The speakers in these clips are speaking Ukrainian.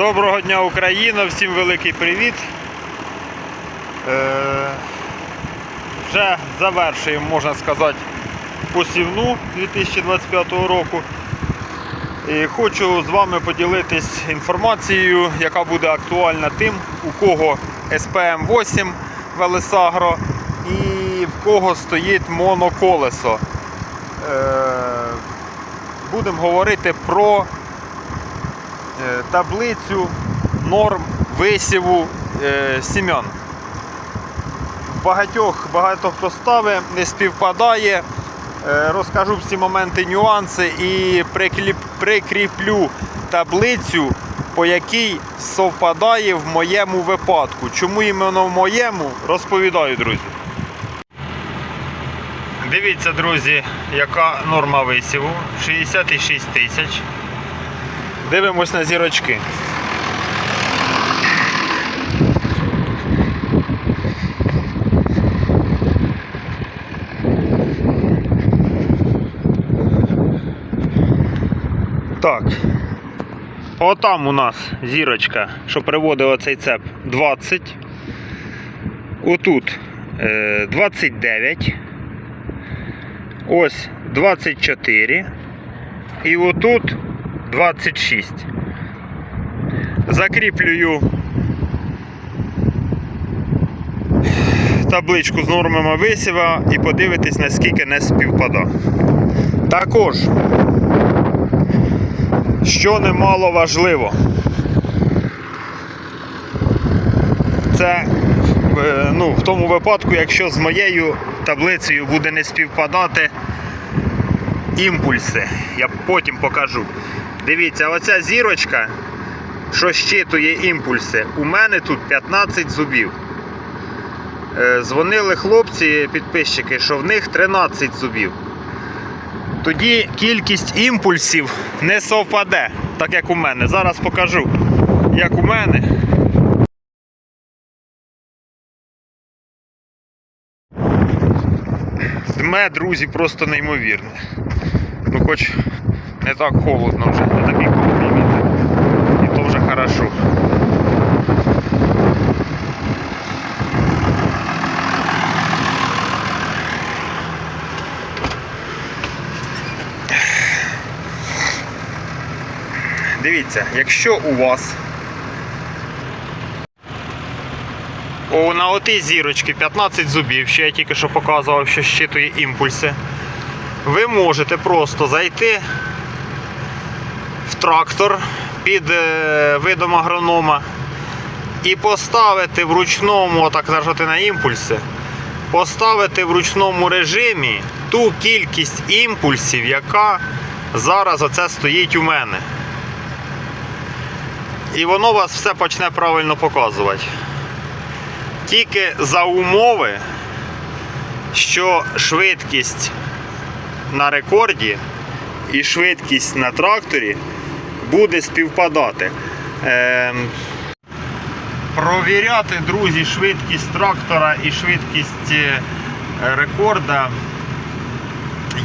Доброго дня Україна, всім великий привіт. Е, вже завершуємо, можна сказати, посівну 2025 року. І хочу з вами поділитись інформацією, яка буде актуальна тим, у кого СПМ-8 Велесагро і в кого стоїть моноколесо. Е, будемо говорити про таблицю норм висіву е, сім'ян. Багатьох багато хто ставить, не співпадає. Е, Розкажу всі моменти, нюанси і прикріплю таблицю, по якій совпадає в моєму випадку. Чому іменно в моєму, розповідаю, друзі. Дивіться, друзі, яка норма висіву. 66 тисяч. Дивимось на зірочки. Так. Отам у нас зірочка, що приводила цей цеп 20. Отут е, 29. Ось 24. І отут 26. Закріплюю табличку з нормами висіва і подивитись, наскільки не співпада. Також, що немало важливо, це е, ну, в тому випадку, якщо з моєю таблицею буде не співпадати імпульси. Я потім покажу. Дивіться, оця зірочка, що щитує імпульси, у мене тут 15 зубів. Е, Дзвонили хлопці, підписчики, що в них 13 зубів. Тоді кількість імпульсів не совпаде, так як у мене. Зараз покажу, як у мене. Дме, друзі, просто неймовірне. Ну хоч не так холодно вже, не такий холодний вітер. І то вже хорошо. Дивіться, якщо у вас О, на отій зірочці 15 зубів, що я тільки що показував, що щитує імпульси. Ви можете просто зайти трактор під е, видом агронома і поставити в ручному, отак нажати на імпульси, поставити в ручному режимі ту кількість імпульсів, яка зараз оце стоїть у мене. І воно вас все почне правильно показувати. Тільки за умови, що швидкість на рекорді і швидкість на тракторі буде співпадати. Ем, провіряти, друзі, швидкість трактора і швидкість е, рекорда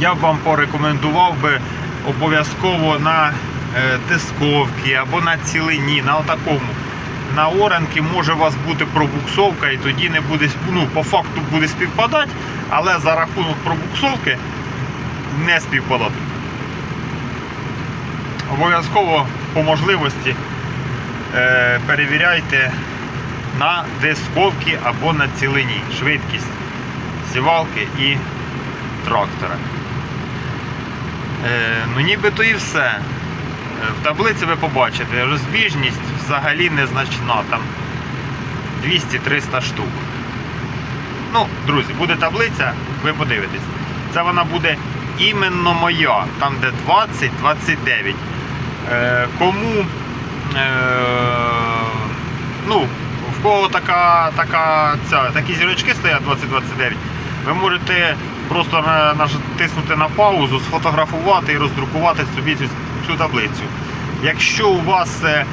я б вам порекомендував би обов'язково на е, тисковці або на цілині, на отакому. На оранки може у вас бути пробуксовка і тоді не буде, ну, по факту буде співпадати, але за рахунок пробуксовки не співпадати. Обов'язково по можливості е, перевіряйте на дисковці або на цілині швидкість сівалки і трактора. Е, ну нібито і все. Е, В таблиці ви побачите, розбіжність взагалі незначна, там 200-300 штук. Ну, друзі, буде таблиця, ви подивитесь. Це вона буде іменно моя, там де 20-29. Е, кому, е, ну, в кого така, така, ця, такі зірочки стоять 20-29, ви можете просто натиснути на паузу, сфотографувати і роздрукувати собі цю, цю таблицю. Якщо у вас е,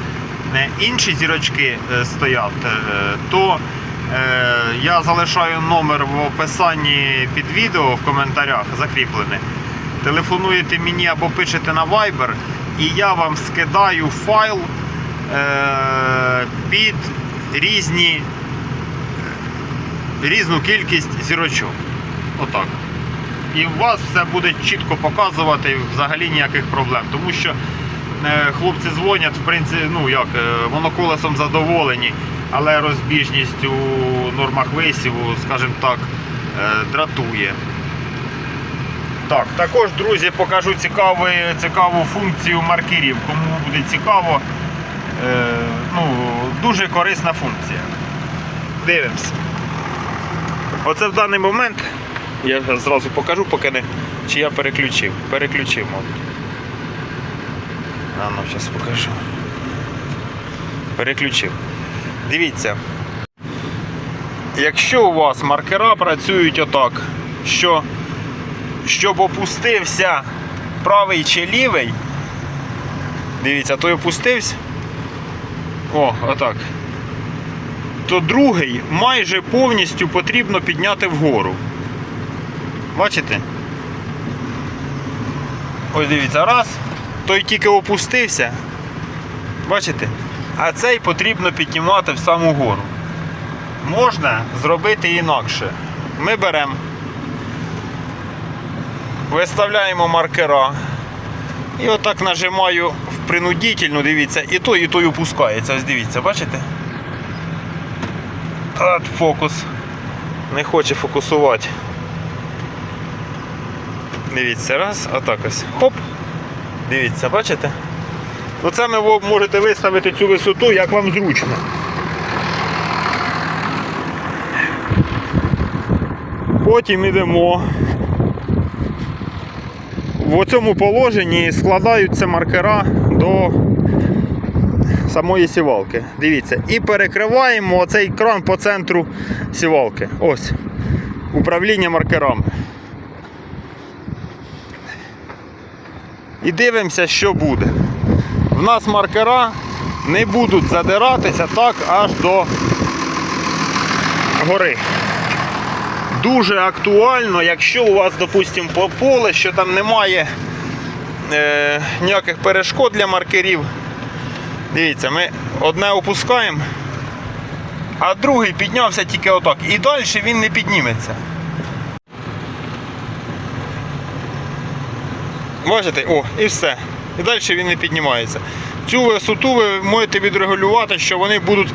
інші зірочки стоять, то я залишаю номер в описанні під відео в коментарях закріплений. Телефонуєте мені або пишете на Viber, і я вам скидаю файл е, під різні, різну кількість зірочок. Отак. І у вас все буде чітко показувати взагалі ніяких проблем. Тому що е, хлопці дзвонять, в принципі, ну як, е, моноколесом задоволені, але розбіжність у нормах висіву, скажімо так, дратує. Так, також, друзі, покажу цікаву, цікаву функцію маркерів. Кому буде цікаво, е, ну, дуже корисна функція. Дивимося. Оце в даний момент я зразу покажу, поки не. Чи я переключив. Переключив, мабуть. А ну, зараз покажу. Переключив. Дивіться. Якщо у вас маркера працюють отак, що щоб опустився правий чи лівий, дивіться, той опустився. О, отак. То другий майже повністю потрібно підняти вгору. Бачите? Ось дивіться, раз, той тільки опустився. Бачите? А цей потрібно піднімати в саму гору. Можна зробити інакше. Ми беремо, виставляємо маркера. І отак нажимаю в принудительну, дивіться, і той, і той опускається. Ось дивіться, бачите? От фокус. Не хоче фокусувати. Дивіться, раз, отак ось. Хоп. Дивіться, бачите? Оце ви можете виставити цю висоту, як вам зручно. Потім йдемо. В цьому положенні складаються маркера до самої сівалки. Дивіться. І перекриваємо оцей кран по центру сівалки. Ось. Управління маркерами. І дивимося, що буде. В нас маркера не будуть задиратися так аж до гори. Дуже актуально, якщо у вас, допустимо, по поле, що там немає е, ніяких перешкод для маркерів. Дивіться, ми одне опускаємо, а другий піднявся тільки отак. І далі він не підніметься. Бачите? О, і все. І далі він не піднімається. Цю висоту ви можете відрегулювати, що вони будуть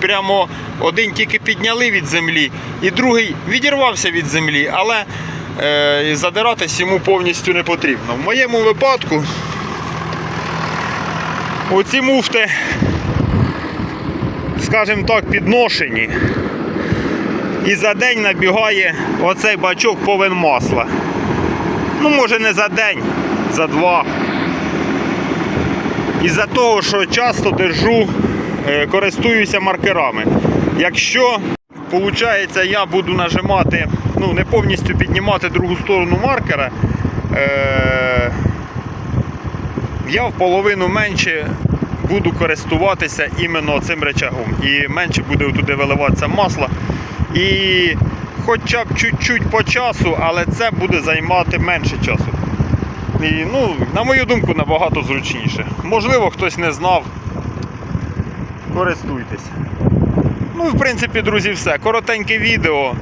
прямо один тільки підняли від землі, і другий відірвався від землі, але е, задиратись йому повністю не потрібно. В моєму випадку оці муфти, скажімо так, підношені. І за день набігає оцей бачок повен масла. Ну, може не за день, за два. Із-за того, що часто держу, користуюся маркерами. Якщо виходить, я буду нажимати, ну не повністю піднімати другу сторону маркера, е, я в половину менше буду користуватися іменно цим речагом. І менше буде туди виливатися масло. І хоча б чуть-чуть по часу, але це буде займати менше часу. І, ну, на мою думку, набагато зручніше. Можливо, хтось не знав. Користуйтесь. Ну, і в принципі, друзі, все. Коротеньке відео.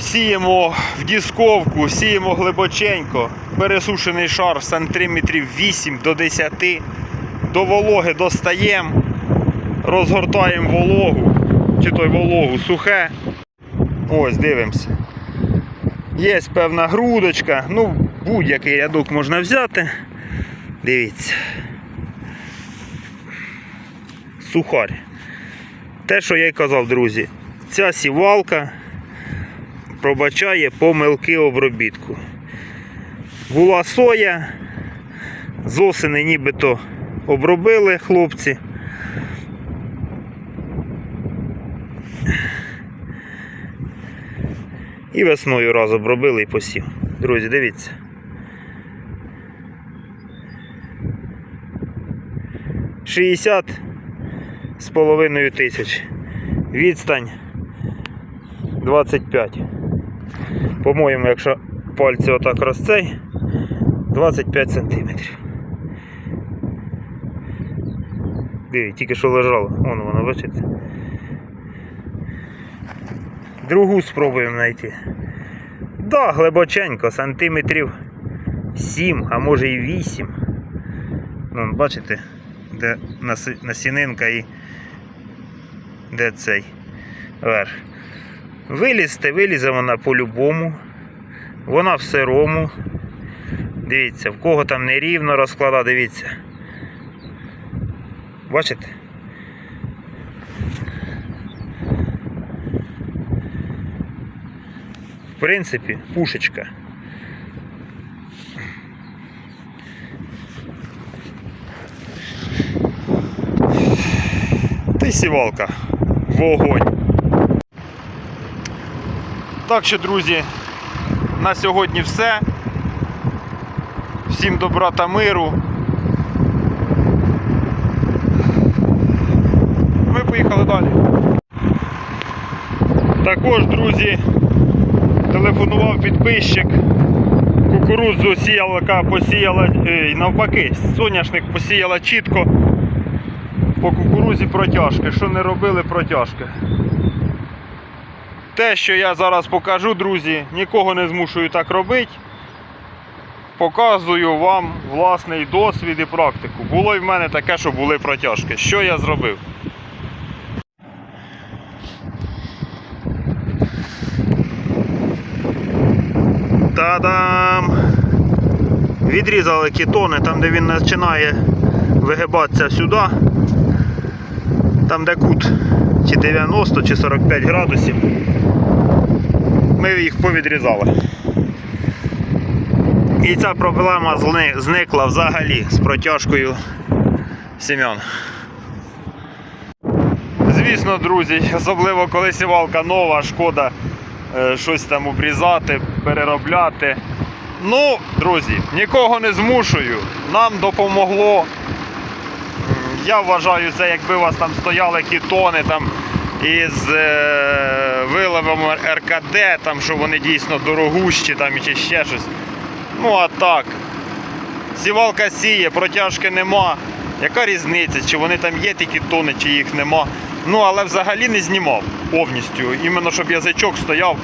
Сіємо в дісковку, сіємо глибоченько. Пересушений шар сантиметрів 8 до 10. До вологи достаємо, розгортаємо вологу, чи той вологу сухе. Ось, дивимося. Є певна грудочка, ну будь-який рядок можна взяти. Дивіться. Сухарь. Те, що я й казав, друзі, ця сівалка пробачає помилки обробітку. Була соя, з осени нібито обробили хлопці. І весною раз обробили і посів. Друзі, дивіться. Шістдесят з половиною тисяч. Відстань 25. По-моєму, якщо пальці отак розцей, 25 сантиметрів. Диви, тільки що лежало. Вон воно, бачите. Другу спробуємо знайти. Да, глибоченько, сантиметрів 7, а може і 8. Ну, бачите, де насінинка і де цей верх. Вилізти, вилізе вона по-любому. Вона в сирому. Дивіться, в кого там нерівно розклада, дивіться. Бачите? В принципі, пушечка. Ти сівалка. Вогонь. Так що, друзі, на сьогодні все. Всім добра та миру. Ми поїхали далі. Також, друзі, телефонував підписчик. Кукурудзу сіялка посіяла, навпаки, соняшник посіяла чітко. По кукурузі протяжки. Що не робили протяжки. Те, що я зараз покажу, друзі, нікого не змушую так робити. Показую вам власний досвід і практику. Було і в мене таке, що були протяжки. Що я зробив? Та-дам! Відрізали кітони, там де він починає вигибатися сюди. Там де кут чи 90 чи 45 градусів. Ми їх повідрізали. І ця проблема зникла взагалі з протяжкою сім'ян. Звісно, друзі, особливо коли сівалка нова, шкода е, щось там обрізати, переробляти. Ну, друзі, нікого не змушую. Нам допомогло. Я вважаю, це якби у вас там стояли кітони там із е, виливом РКД, там, що вони дійсно дорогущі там, чи ще щось. Ну а так. Сівалка сіє, протяжки нема. Яка різниця, чи вони там є ті тони, чи їх нема. Ну, але взагалі не знімав повністю. Іменно щоб язичок стояв,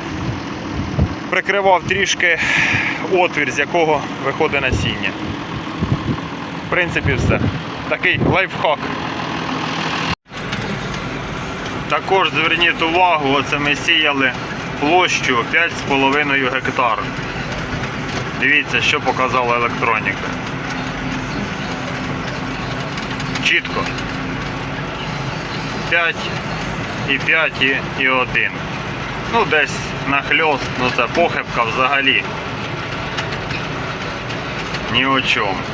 прикривав трішки отвір, з якого виходить насіння. В принципі, все. Такий лайфхак. Також зверніть увагу, оце ми сіяли площу 5,5 гектар. Дивіться, що показала електроніка. Чітко. 5 і 5 і, і 1. Ну, десь нахльост, ну це похибка взагалі. Ні о чому.